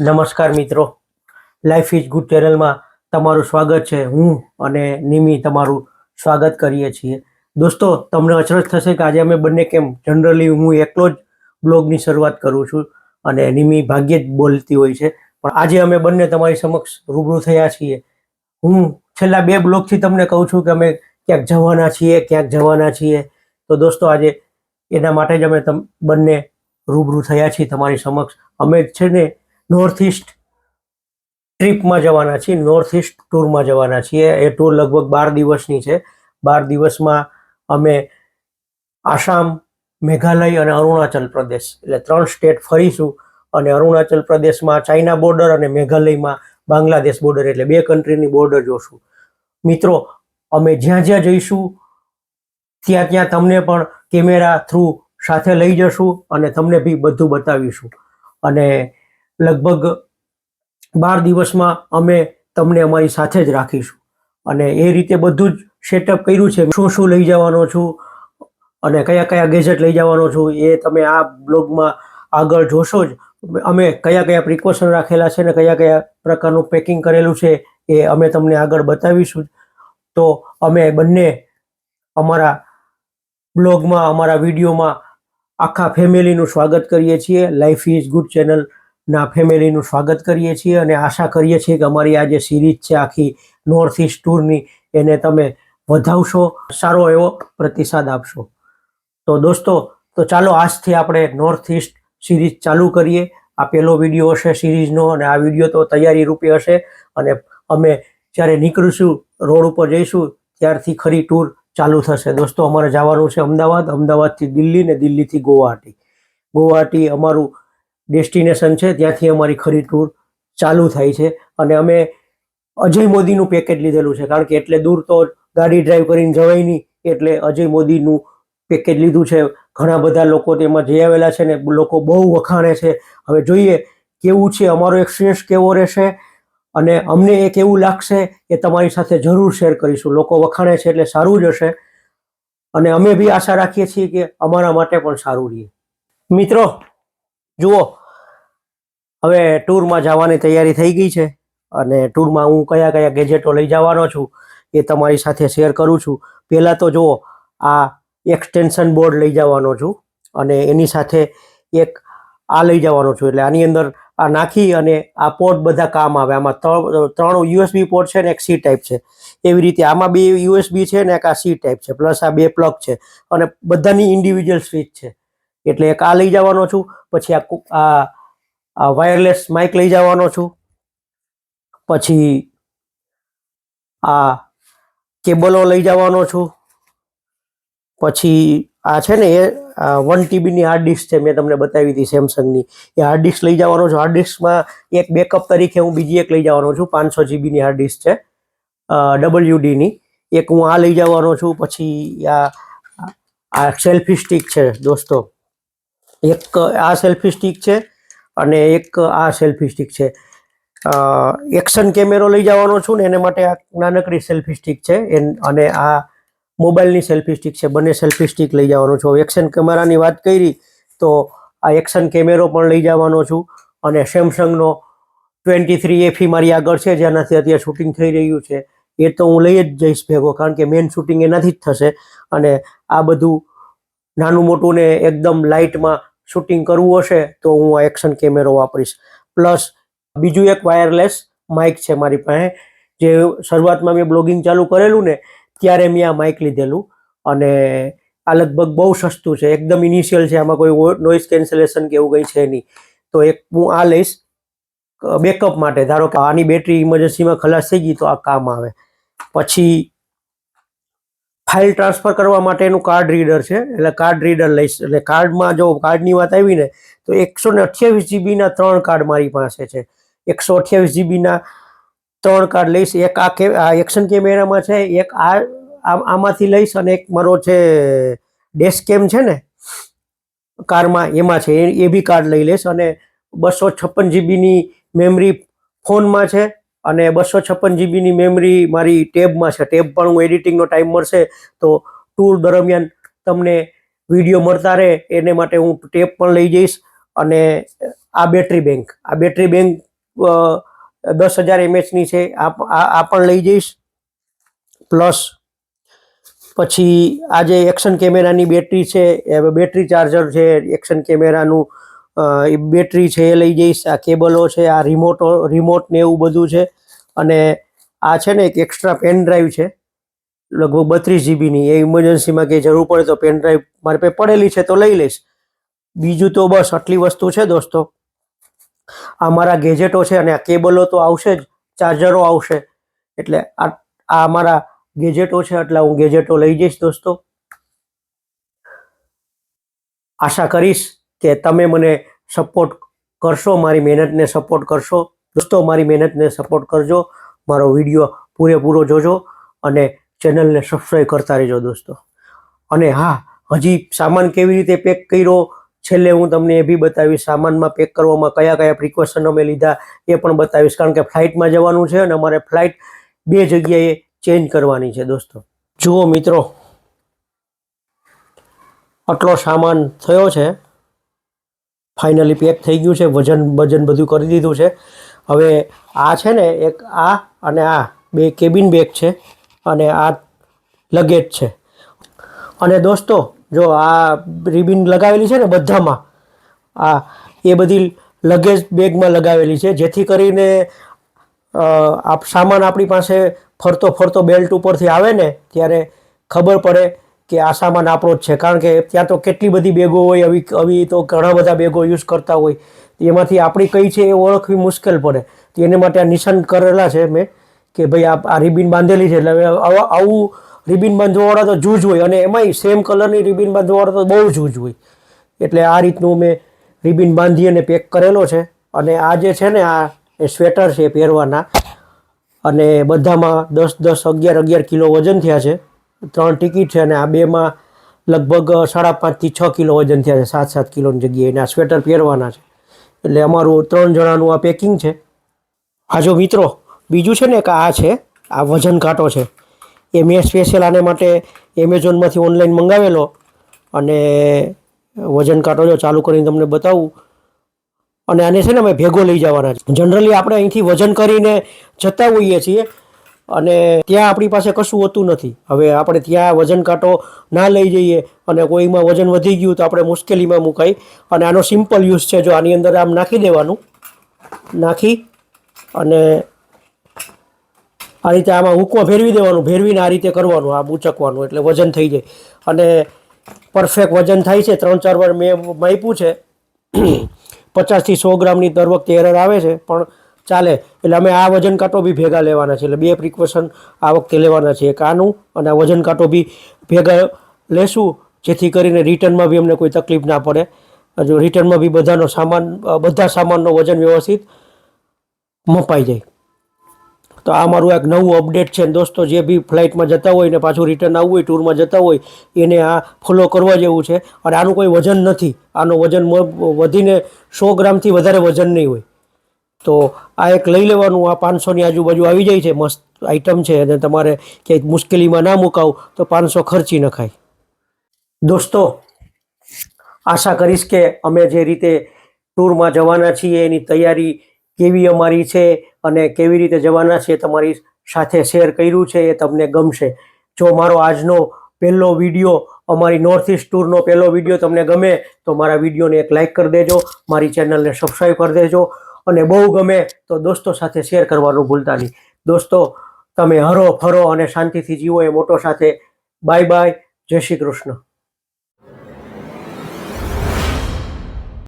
નમસ્કાર મિત્રો. Life is good ચેનલમાં તમારું સ્વાગત છે. હું અને નિમી તમારું સ્વાગત કરીએ છીએ. દોસ્તો, તમને અચરજ થશે કે આજે અમે બંને કેમ? જનરલી હું એકલો જ બ્લોગની શરૂઆત કરું છું અને નિમી ભાગ્યે જ બોલતી હોય છે. પણ આજે અમે બંને તમારી સમક્ષ રૂબરૂ થયા છીએ. હું છેલ્લા બે બ્લોગથી તમને કહું છું કે અમે ક્યાંક જવાના છીએ, ક્યાંક જવાના છીએ. તો દોસ્તો, આજે એના માટે જ અમે તમ, બંને રૂબરૂ થયા છીએ તમારી સમક્ષ. અમે છે ને નોર્થ ઇસ્ટ ટ્રીપમાં જવાના છીએ નોર્થ ઇસ્ટ ટૂરમાં જવાના છીએ. એ ટૂર લગભગ બાર દિવસની છે. બાર દિવસમાં અમે આસામ, મેઘાલય અને અરુણાચલ પ્રદેશ, એટલે ત્રણ સ્ટેટ ફરીશું અને અરુણાચલ પ્રદેશમાં ચાઇના બોર્ડર અને મેઘાલયમાં બાંગ્લાદેશ બોર્ડર, એટલે બે કન્ટ્રીની બોર્ડર જોશું. મિત્રો, અમે જ્યાં જ્યાં જઈશું ત્યાં ત્યાં તમને પણ કેમેરા થ્રુ સાથે લઈ જશું અને તમને બી બધું બતાવીશું. અને લગભગ બાર દિવસમાં અમે તમને અમારી સાથે જ રાખીશું. અને એ રીતે બધું જ સેટઅપ કર્યું છે. શું શું લઈ જવાનો છું અને કયા કયા ગેજેટ લઈ જવાનો છું એ તમે આ બ્લોગમાં આગળ જોશો જ. અમે કયા કયા પ્રિકોશન રાખેલા છે ને કયા કયા પ્રકારનું પેકિંગ કરેલું છે એ અમે તમને આગળ બતાવીશું તો અમે બંને અમારા બ્લોગમાં, અમારા વિડીયોમાં આખા ફેમિલીનું સ્વાગત કરીએ છીએ. લાઈફ ઇઝ ગુડ ચેનલના ફેમિલીનું સ્વાગત કરીએ છીએ અને આશા કરીએ છીએ કે અમારી આ જે સિરીઝ છે, આખી નોર્થ ઇસ્ટ ટૂરની એને તમે વધાવશો, સારો એવો પ્રતિસાદ આપશો. તો દોસ્તો, તો ચાલો આજથી આપણે નોર્થ ઇસ્ટ સિરીઝ ચાલુ કરીએ. આ પહેલો વીડિયો હશે સિરીઝનો અને આ વીડિયો તો તૈયારી રૂપે હશે. અને અમે જ્યારે નીકળીશું રોડ ઉપર જઈશું, ત્યારથી ખરી ટૂર ચાલુ થશે. દોસ્તો, અમારે જવાનું છે અમદાવાદ. અમદાવાદથી દિલ્હી ને દિલ્હીથી ગુવાહાટી. ગુવાહાટી અમારું ડેસ્ટિનેશન છે. ત્યાંથી અમારી ખરી ટૂર ચાલુ થાય છે અને અમે અજય મોદીનું પેકેજ લીધેલું છે. કારણ કે એટલે દૂર તો ગાડી ડ્રાઈવ કરીને જવાય નહીં. એટલે અજય મોદીનું પેકેજ લીધું છે. ઘણા બધા લોકો તેમાં જઈ આવેલા છે ને લોકો બહુ વખાણે છે. હવે જોઈએ કેવું છે? અમારો એક્સપિરિયન્સ કેવો રહેશે? અને અમને એક એવું લાગશે એ તમારી સાથે જરૂર શેર કરીશું. લોકો વખાણે છે એટલે સારું જ હશે. અને અમે બી આશા રાખીએ છીએ કે અમારા માટે પણ સારું રહે. મિત્રો, જુઓ, હવે ટૂરમાં જવાની તૈયારી થઈ ગઈ છે અને ટૂરમાં હું કયા કયા ગેજેટો લઈ જવાનો છું એ તમારી સાથે શેર કરું છું. પહેલાં તો જુઓ, આ એક્સટેન્શન બોર્ડ લઈ જવાનો છું અને એની સાથે એક આ લઈ જવાનો છું. એટલે આની અંદર આ નાખી અને આ પોર્ટ બધા કામ આવે. આમાં ત્રણ યુએસબી પોર્ટ છે ને એક સી ટાઈપ છે. એવી રીતે આમાં બે યુએસબી છે ને એક આ સી ટાઈપ છે. પ્લસ આ બે પ્લગ છે. અને બધાની ઇન્ડિવિજ્યુઅલ સ્વિચ છે. એટલે એક આ લઈ જવાનો છું, પછી આ આ વાયરલેસ માઇક લઈ જવાનો છું, પછી આ કેબલો લઈ જવાનો છું, પછી આ છે ને એ વન ટીબીની હાર્ડ ડિસ્ક છે, મેં તમને બતાવી હતી સેમસંગની એ હાર્ડ ડિસ્ક લઈ જવાનો છું. હાર્ડ ડિસ્કમાં એક બેકઅપ તરીકે હું બીજી એક લઈ જવાનો છું. પાંચસો જીબીની હાર્ડ ડિસ્ક છે ડબલ્યુડીની એક હું આ લઈ જવાનો છું. પછી આ આ સેલ્ફી સ્ટિક છે, દોસ્તો. એક આ સેલ્ફી સ્ટિક છે અને એક આ સેલ્ફી સ્ટિક છે. એક્શન કેમેરો લઈ જવાનો છું ને, એને માટે આ નાનકડી સેલ્ફી સ્ટિક છે. અને આ મોબાઈલની સેલ્ફી સ્ટિક છે, બંને સેલ્ફી સ્ટિક લઈ જવાનો છું. એક્શન કેમેરાની વાત કરી, તો આ એક્શન કેમેરો પણ લઈ જવાનો છું અને સેમસંગનો ટ્વેન્ટી થ્રી એફી મારી આગળ છે, જેનાથી અત્યારે શૂટિંગ થઈ રહ્યું છે. એ તો હું લઈ જ જઈશ ભેગો, કારણ કે મેઇન શૂટિંગ એનાથી જ થશે અને આ બધું નાનું મોટું ને એકદમ લાઇટમાં શૂટિંગ કરવું હશે, તો હું આ એક્શન કેમેરો વાપરીશ. પ્લસ બીજું એક વાયરલેસ માઇક છે મારી પાસે, જે શરૂઆતમાં મેં બ્લોગિંગ ચાલુ કરેલું ને ત્યારે મેં આ માઇક લીધેલું અને આ લગભગ બહુ સસ્તું છે. એકદમ ઇનિશિયલ છે. આમાં કોઈ નોઇઝ કેન્સલેશન કે એવું કંઈ છે નહીં. તો એક હું આ લઈશ. બેકઅપ માટે. ધારો કે આની બેટરી ઇમરજન્સીમાં ખલાસ થઈ ગઈ તો આ કામ આવે. પછી ફાઇલ ટ્રાન્સફર કરવા માટેનું કાર્ડ રીડર છે. એટલે કાર્ડ રીડર લઈશ. એટલે કાર્ડમાં જો કાર્ડની વાત આવી ને, તો એકસો ને અઠ્યાવીસ જીબીના ત્રણ કાર્ડ મારી પાસે છે. એકસો અઠ્યાવીસ જીબીના ત્રણ કાર્ડ લઈશ. એક આ કે આ એક્શન કેમેરામાં છે. એક આ આમાંથી લઈશ અને એક મારો છે ડેસ્કેમ છે ને, કારમાં એમાં છે, એ બી કાર્ડ લઈ લઈશ અને બસો છપ્પન જીબીની મેમરી ફોનમાં છે અને બસો છપ્પન જીબીની મેમરી મારી ટેબમાં છે. ટેબ પણ હું એડિટિંગનો ટાઈમ મળશે તો ટૂર દરમિયાન તમને વીડિયો મળતા રહે. એને માટે હું ટેપ પણ લઈ જઈશ અને આ બેટરી બેંક. આ બેટરી બેંક દસ હજાર એમએચની છે. આ પણ લઈ જઈશ. પ્લસ પછી આ જે એક્શન કેમેરાની બેટરી છે, એ બેટરી ચાર્જર છે એક્શન કેમેરાનું એ બેટરી છે એ લઈ જઈશ. આ કેબલો છે, આ રિમોટો રિમોટ ને એવું બધું છે. અને આ છે ને એક એક્સ્ટ્રા પેન ડ્રાઈવ છે, લગભગ બત્રીસ જીબીની એ ઇમરજન્સીમાં કે જરૂર પડે તો પેન ડ્રાઈવ મારે પાસે પડેલી છે તો લઈ લઈશ. બીજું તો બસ આટલી વસ્તુ છે દોસ્તો. આ મારા ગેજેટો છે અને આ કેબલો તો આવશે જ ચાર્જરો આવશે. એટલે આ આ મારા ગેજેટો છે એટલે હું ગેજેટો લઈ જઈશ દોસ્તો. આશા કરીશ કે તમે મને સપોર્ટ કરશો, મારી મહેનતને સપોર્ટ કરશો. દોસ્તો, મારી મહેનતને સપોર્ટ કરજો. મારો વીડિયો પૂરેપૂરો જોજો અને ચેનલને સબસ્ક્રાઈબ કરતા રહેજો દોસ્તો. અને હા, હજી સામાન કેવી રીતે પેક કર્યો? છેલ્લે હું તમને એ બી બતાવીશ, સામાનમાં પેક કરવામાં કયા કયા પ્રિકોશન અમે લીધા એ પણ બતાવીશ. કારણ કે ફ્લાઇટમાં જવાનું છે અને અમારે ફ્લાઇટ બે જગ્યાએ ચેન્જ કરવાની છે દોસ્તો. જુઓ મિત્રો, આટલો સામાન થયો છે. ફાઇનલી પેક થઈ ગયું છે, વજન વજન બધું કરી દીધું છે. હવે આ છે ને એક આ અને આ બે કેબિન બેગ છે અને આ લગેજ છે. અને દોસ્તો, જો આ રિબિન લગાવેલી છે ને બધામાં, આ એ બધી લગેજ બેગમાં લગાવેલી છે, જેથી કરીને સામાન આપણી પાસે ફરતો ફરતો બેલ્ટ ઉપરથી આવે ને, ત્યારે ખબર પડે કે આ સામાન આપણો જ છે. કારણ કે ત્યાં તો કેટલી બધી બેગો હોય, આવી આવી તો ઘણા બધા બેગો યુઝ કરતા હોય. એમાંથી આપણી કઈ છે એ ઓળખવી મુશ્કેલ પડે. તો એને માટે આ નિશાન કરેલા છે મેં કે ભાઈ આ આ રિબિન બાંધેલી છે. એટલે હવે આવું રિબિન બાંધવાવાળા તો જૂજ હોય. અને એમાંય સેમ કલરની રિબિન બાંધવાવાળા તો બહુ જૂજ હોય. એટલે આ રીતનું મેં રિબિન બાંધી અને પેક કરેલો છે. અને આ જે છે ને આ એ સ્વેટર છે પહેરવાના. અને બધામાં દસ દસ, અગિયાર અગિયાર કિલો વજન થયા છે. ત્રણ ટિકિટ છે અને આ બેમાં લગભગ સાડા પાંચથી છ કિલો વજન થયા છે. સાત સાત કિલોની જગ્યાએ અને આ સ્વેટર પહેરવાના છે. એટલે અમારું ત્રણ જણાનું આ પેકિંગ છે. આ જો મિત્રો, બીજું છે ને કે આ છે, આ વજન કાંટો છે. એ મેં સ્પેશિયલ આને માટે એમેઝોનમાંથી ઓનલાઈન મંગાવેલો. અને વજન કાંટો જો ચાલુ કરીને તમને બતાવું અને આને છે ને અમે ભેગો લઈ જવાના છે. જનરલી આપણે અહીંથી વજન કરીને જતા હોઈએ છીએ અને ત્યાં આપણી પાસે કશું હોતું નથી. હવે આપણે ત્યાં વજન કાંટો ના લઈ જઈએ અને કોઈમાં વજન વધી ગયું તો આપણે મુશ્કેલીમાં મુકાઈ. અને આનો સિમ્પલ યુઝ છે જો આની અંદર આમ નાખી દેવાનું. નાખી અને આ રીતે આમાં હુકમાં ફેરવી દેવાનું ફેરવીને આ રીતે કરવાનું આ ઉચકવાનું એટલે વજન થઈ જાય. અને પરફેક્ટ વજન થાય છે. ત્રણ ચાર વાર મેં માપ્યું છે. પચાસથી સો ગ્રામની દર વખતે એરર આવે છે, પણ ચાલે. એટલે અમે આ વજન કાંટો બી ભેગા લેવાના છે. એટલે બે પ્રિકોશન આ વખતે લેવાના છે. એક આનું અને આ વજન કાંટો બી ભેગા લેશું, જેથી કરીને રિટર્નમાં બી અમને કોઈ તકલીફ ના પડે. જો રિટર્નમાં બી બધાનો સામાન બધા સામાનનો વજન વ્યવસ્થિત મપાઈ જાય. તો આ મારું એક નવું અપડેટ છે. ને દોસ્તો, જે બી ફ્લાઇટમાં જતા હોય ને પાછું રિટર્ન આવવું હોય ટૂરમાં જતા હોય, એને આ ફોલો કરવા જેવું છે. અને આનું કોઈ વજન નથી. આનું વજન વધીને સો ગ્રામથી વધારે વજન નહીં હોય. તો આ એક લઈ લેવાનું. આ પાંચસોની આજુબાજુ આવી જાય છે. મસ્ત આઈટમ છે. અને તમારે ક્યાંય મુશ્કેલીમાં ના મુકાવ, તો પાંચસો ખર્ચી નખાય. દોસ્તો, આશા કરીશ કે અમે જે રીતે ટૂરમાં જવાના છીએ, એની તૈયારી કેવી અમારી છે અને કેવી રીતે જવાના છે તમારી સાથે શેર કર્યું છે એ તમને ગમશે. જો મારો આજનો પહેલો વીડિયો, અમારી નોર્થ ઇસ્ટ ટૂરનો પહેલો વીડિયો તમને ગમે, તો મારા વિડીયોને એક લાઇક કરી દેજો, મારી ચેનલને સબસ્ક્રાઈબ કરી દેજો, અને બહુ ગમે તો દોસ્તો સાથે શેર કરવાનું ભૂલતા નહીં. દોસ્તો, તમે હરો ફરો અને શાંતિથી જીવો એ મોટો સાથે. બાય બાય જય શ્રી કૃષ્ણ.